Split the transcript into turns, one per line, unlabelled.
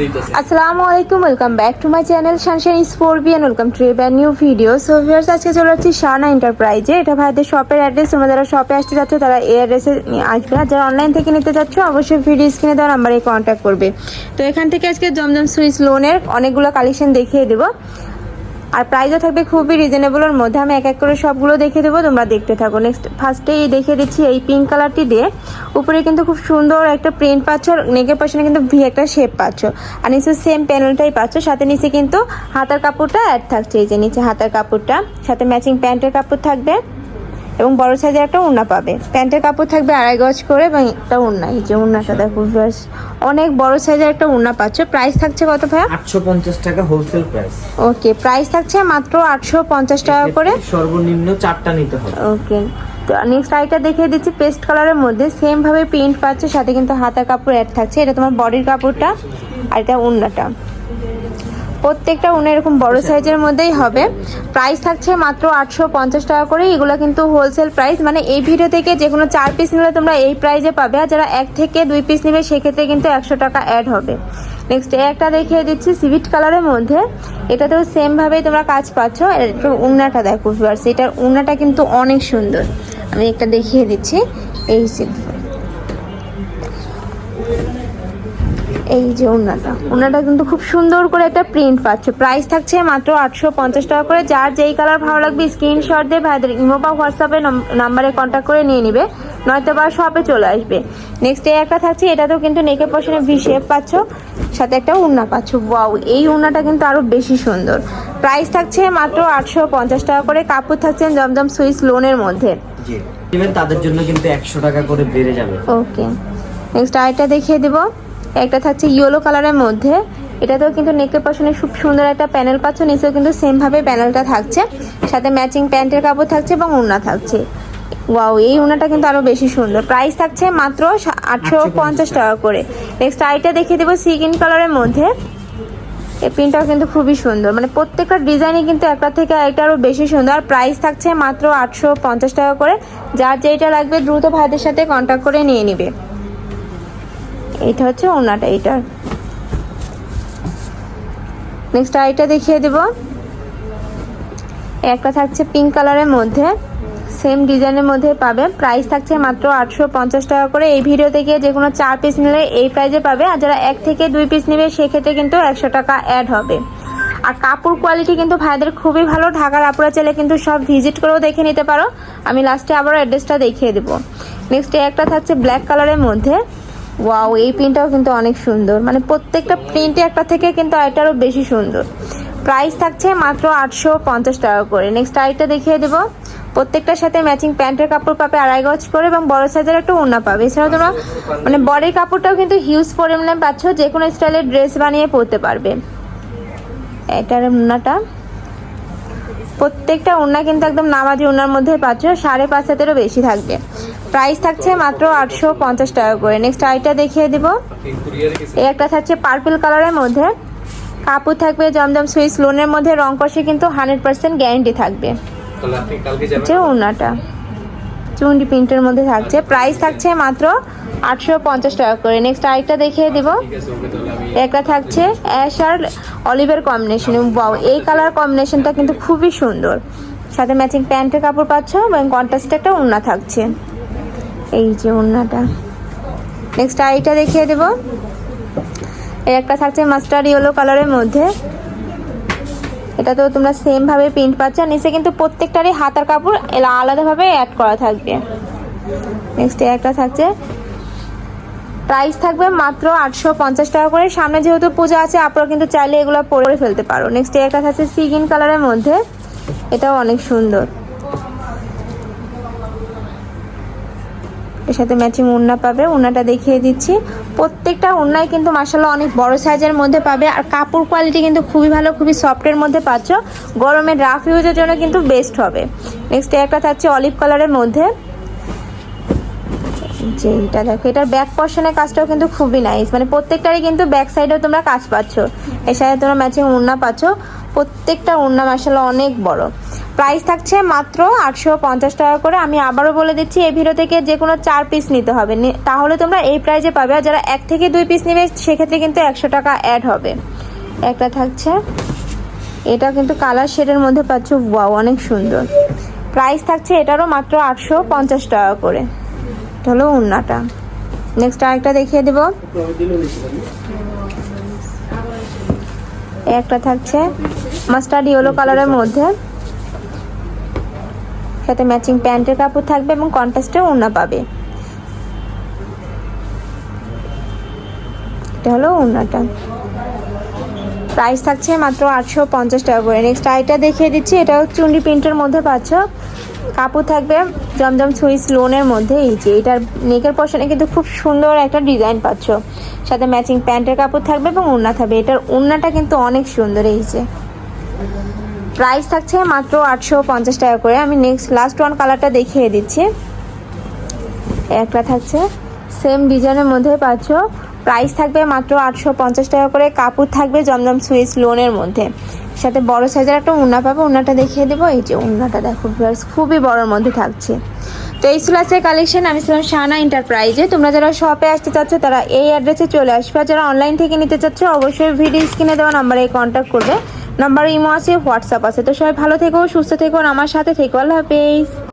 দিতেছে।
আসসালামু আলাইকুম, welcome back to my channel sunshine স্পোর্বিয়ান welcome to brand new video. So viewers, আজকে চলে যাচ্ছি শানা এন্টারপ্রাইজে। এটা ভাইদের শপের অ্যাড্রেস। তোমরা যারা শপে আসতে যাচ্ছ, তারা এই অ্যাড্রেসে আসবে আর যারা অনলাইন থেকে নিতে যাচ্ছ, অবশ্যই ভিডিও স্ক্রিনে দেওয়া নাম্বারে কন্ট্যাক্ট করবে। তো এখান থেকে আজকে জমজম সুইস লোনের অনেকগুলো কালেকশন দেখিয়ে দেবো। আর প্রাইসও থাকবে খুবই রিজনেবলের মধ্যে। আমি এক এক করে সবগুলো দেখে দেবো, তোমরা দেখতে থাকো। নেক্সট ফার্স্টেই দেখে দিচ্ছি এই পিঙ্ক কালারটি দিয়ে। উপরে কিন্তু খুব সুন্দর একটা প্রিন্ট পাচ্ছ আর নেকের পাশে কিন্তু ভি একটা শেপ পাচ্ছ। আর নিচে সেম প্যানেলটাই পাচ্ছ, সাথে নিচে কিন্তু হাতার কাপড়টা অ্যাড থাকছে। এই যে নিচে হাতার কাপড়টা, সাথে ম্যাচিং প্যান্টের কাপড় থাকবে। এবং বড় সাইজের একটা উন্না পাবে। প্যান্টের কাপড় থাকবে আড়াই গজ করে এবং একটা উন্না এই যে উন্নাটা দেখো viewers। অনেক বড় সাইজের একটা উন্না পাচ্ছ। প্রাইস থাকছে কত
আটশো পঞ্চাশ টাকা হোলসেল প্রাইস
ওকে প্রাইস থাকছে মাত্র আটশো পঞ্চাশ টাকা করে।
সর্বনিম্ন চারটা নিতে হবে।
ওকে তো নেক্সট আইটা দেখিয়ে দিচ্ছি পেস্ট কালারের মধ্যে সেম ভাবে প্রিন্ট পাচ্ছে সাথে কিন্তু হাতার কাপড় অ্যাড থাকছে। এটা তোমার বডির কাপড়টা আর এটা উন্নাটা প্রত্যেকটা উন্না এরকম বড় সাইজের মধ্যেই হবে। প্রাইস থাকছে মাত্র আটশো পঞ্চাশ টাকা করে। এগুলো কিন্তু হোলসেল প্রাইস মানে এই ভিডিও থেকে যে কোনো চার পিস নিলে তোমরা এই প্রাইসে পাবে। আর যারা এক থেকে দুই পিস নেবে সেক্ষেত্রে কিন্তু একশো টাকা অ্যাড হবে। নেক্সট একটা দেখিয়ে দিচ্ছি সিভিট কালারের মধ্যে। এটাতেও সেম ভাবেই তোমরা কাজ পাচ্ছ। একটু উন্নাটা দেখো ভিউয়ার্স এটার উন্নাটা কিন্তু অনেক সুন্দর। আমি একটা দেখিয়ে দিচ্ছি। এই যে এই যে উন্নাটা উন্নাটা কিন্তু খুব সুন্দর করে একটা প্রিন্ট পাচ্ছে। প্রাইস থাকছে মাত্র আটশো পঞ্চাশ টাকা করে। যার যেই কালার ভালো লাগবে স্ক্রিনশট দিয়ে ভাইদের ইমো বা হোয়াটসঅ্যাপে নাম্বারে কন্ট্যাক্ট করে নিয়ে নিবে। নয়তো বা শপে চলে আসবে। নেক্সট এই একটা থাকছে এটাতেও কিন্তু নেকের পশনে ভি শেপ পাচ্ছ সাথে একটা উন্না পাচ্ছ। ওয়াও এই উন্নাটা কিন্তু আরও বেশি সুন্দর। প্রাইস থাকছে মাত্র আটশো পঞ্চাশ টাকা করে। কাপড় থাকছে জমজম সুইস লোনের মধ্যে।
তাদের জন্য কিন্তু একশো টাকা করে বেড়ে যাবে।
ওকে নেক্সট আরেকটা দেখিয়ে দিব। একটা থাকছে ইয়েলো কালারের মধ্যে। এটাতেও কিন্তু নেকের পাশনে খুব সুন্দর একটা প্যানেল পাচ্ছ নিচেও কিন্তু সেম ভাবে প্যানেলটা থাকছে। সাথে ম্যাচিং প্যান্টের কাপড় থাকছে এবং উন্না থাকছে। ওয়াও এই উনাটা কিন্তু আরও বেশি সুন্দর। প্রাইস থাকছে মাত্র আটশো পঞ্চাশ টাকা করে। নেক্সট আইটা দেখিয়ে দেবো সিগিন কালারের মধ্যে। এই প্রিন্টটাও কিন্তু খুবই সুন্দর। মানে প্রত্যেকটা ডিজাইনই কিন্তু একটা থেকে একটা আরও বেশি সুন্দর। আর প্রাইস থাকছে মাত্র আটশো পঞ্চাশ টাকা করে। যার যেটা লাগবে দ্রুত ভাইদের সাথে কন্ট্যাক্ট করে নিয়ে নিবে। এটা হচ্ছে ওনাটা এটার নেক্সট আইটা দেখিয়ে দেব। একটা থাকছে পিঙ্ক কালারের মধ্যে। সেম ডিজাইনের মধ্যে পাবে। প্রাইস থাকছে মাত্র আটশো পঞ্চাশ টাকা করে। এই ভিডিও থেকে যে কোনো চার পিস নিলে এই প্রাইজে পাবে। আর যারা এক থেকে দুই পিস নেবে, সেক্ষেত্রে কিন্তু একশো টাকা অ্যাড হবে। আর কাপড় কোয়ালিটি কিন্তু ভাইদের খুবই ভালো। ঢাকার আপুরা চাইলে কিন্তু সব ভিজিট করেও দেখে নিতে পারো। আমি লাস্টে আবারও অ্যাড্রেসটা দেখিয়ে দেবো। নেক্সট একটা থাকছে ব্ল্যাক কালারের মধ্যে। ওয়াও এই প্রিন্টটাও কিন্তু অনেক সুন্দর। মানে প্রত্যেকটা প্রিন্টে একটা থেকে কিন্তু এটারও বেশি সুন্দর। প্রাইস থাকছে মাত্র আটশো পঞ্চাশ টাকা করে। নেক্সট আরেকটা দেখিয়ে দেবো। প্রত্যেকটার সাথে ম্যাচিং প্যান্টের কাপড় পাবে আড়াই গজ করে এবং বড় সাইজের একটা ওড়না পাবে। এছাড়াও তোমরা মানে বডির কাপড়টাও কিন্তু হিউজ পরিমাণে পাচ্ছ। যে কোনো স্টাইলের ড্রেস বানিয়ে পরতে পারবে। এটার ওড়নাটা। প্রত্যেকটা ওড়না কিন্তু একদম নামাজি ওড়নার মধ্যে পাচ্ছ সাড়ে পাঁচ হাতেরও বেশি থাকবে। প্রাইস থাকছে মাত্র আটশো পঞ্চাশ টাকা করে। নেক্সট আইটা দেখিয়ে দিব। এই একটা থাকছে পার্পল কালারের মধ্যে। কাপড় থাকবে জমজম সুইস লোনের মধ্যে রং কষে কিন্তু হান্ড্রেড পার্সেন্ট গ্যারেন্টি থাকবে। হচ্ছে ওড়নাটা। চুন্ডি প্রিন্টের মধ্যে থাকছে। প্রাইস থাকছে মাত্র আটশো পঞ্চাশ টাকা করে। নেক্সট আরেকটা দেখিয়ে দিব। একটা থাকছে অ্যাশ আর অলিভের কম্বিনেশন বাও এই কালার কম্বিনেশনটা কিন্তু খুবই সুন্দর। সাথে ম্যাচিং প্যান্টের কাপড় পাচ্ছ এবং কন্ট্রাস্টে একটা ওড়না থাকছে। এই যে ওড়নাটা। নেক্সট আইটা দেখিয়ে দেব। এর একটা থাকছে মাস্টার ইয়েলো কালারের মধ্যে। এটা তো তোমরা সেম ভাবে প্রিন্ট পাচ্ছ। নিচে কিন্তু প্রত্যেকটারই হাতার কাপড় আলাদাভাবে অ্যাড করা থাকবে। নেক্সট একটা থাকছে প্রাইস থাকবে মাত্র আটশো পঞ্চাশ টাকা করে। সামনে যেহেতু পূজা আছে আপনারা কিন্তু চাইলে এগুলো পরে ফেলতে পারো। নেক্সট একটা থাকছে সিগিন কালারের মধ্যে। এটাও অনেক সুন্দর। এর সাথে ম্যাচিং উন্না পাবে। উন্নাটা দেখিয়ে দিচ্ছি। প্রত্যেকটা উন্নায় কিন্তু মাসাল্লাহ অনেক বড় সাইজের মধ্যে পাবে। আর কাপড় কোয়ালিটি কিন্তু খুবই ভালো, খুবই সফটের মধ্যে পাচ্ছ। গরমে রাফ ইউজের জন্য কিন্তু বেস্ট হবে। নেক্সট একটা থাকছে অলিভ কালারের মধ্যে। যে এটা দেখো, এটার ব্যাক পর্শনের কাজটাও কিন্তু খুবই নাইস মানে প্রত্যেকটারই কিন্তু ব্যাক সাইডেও তোমরা কাজ পাচ্ছ। এর সাথে তোমরা ম্যাচিং উন্না পাচ্ছ। প্রত্যেকটা উন্না মাসাল্লাহ অনেক বড়। প্রাইস থাকছে মাত্র আটশো পঞ্চাশ টাকা করে। আমি আবারও বলে দিচ্ছি, এই ভিডিও থেকে যে কোনো চার পিস নিতে হবে। তাহলে তোমরা এই প্রাইজে পাবে। আর যারা এক থেকে দুই পিস নেবে, সেক্ষেত্রে কিন্তু একশো টাকা অ্যাড হবে। একটা থাকছে এটা কিন্তু কালার শেডের মধ্যে পাচ্ছ। ওয়াও অনেক সুন্দর। প্রাইস থাকছে এটারও মাত্র আটশো পঞ্চাশ টাকা করে। এটা হলো উন্নাটা। নেক্সট আরেকটা দেখিয়ে দেবো। একটা থাকছে মাস্টার্ড ইয়েলো কালারের মধ্যে। সাথে ম্যাচিং প্যান্টের কাপড় থাকবে এবং কন্ট্রাস্টে ওড়না পাবে। এটা হলো ওড়নাটা প্রাইস থাকছে মাত্র আটশো পঞ্চাশ টাকা করে। নেক্সট আইটা দেখিয়ে দিচ্ছি। এটাও চুন্ডি প্রিন্টের মধ্যে পাচ্ছ। কাপড় থাকবে জমজম সুইস লোনের মধ্যে, এই যে এটার নেকের পশনে কিন্তু খুব সুন্দর একটা ডিজাইন পাচ্ছ। সাথে ম্যাচিং প্যান্টের কাপড় থাকবে এবং ওড়না থাকবে। এটার ওড়নাটা কিন্তু অনেক সুন্দর, এই যে। প্রাইস থাকছে মাত্র আটশো পঞ্চাশ টাকা করে। আমি নেক্সট লাস্ট ওয়ান কালারটা দেখিয়ে দিচ্ছি। একটা থাকছে সেম ডিজাইনের মধ্যে পাচ্ছ। প্রাইস থাকবে মাত্র আটশো পঞ্চাশ টাকা করে। কাপড় থাকবে জমজম সুইস লোনের মধ্যে। সাথে বড় সাইজের একটা উন্না পাবে, উন্নাটা দেখিয়ে দেবো। এই যে উন্নাটা দেখো ভিউয়ার্স খুবই বড়োর মধ্যে থাকছে। তো এই ছিল আজকের কালেকশন আমি ছিলাম শানা এন্টারপ্রাইজে তোমরা যারা শপে আসতে চাচ্ছ, তারা এই অ্যাড্রেসে চলে আসবে। যারা অনলাইন থেকে নিতে চাচ্ছ, অবশ্যই ভিডিও স্ক্রিনে দেওয়া নাম্বারে কন্ট্যাক্ট করবে। নাম্বার ইমো আছে হোয়াটসঅ্যাপ আছে। তো সবাই ভালো থেকো, সুস্থ থেকো আমার সাথে থেকো। আল্লাহ হাফেজ।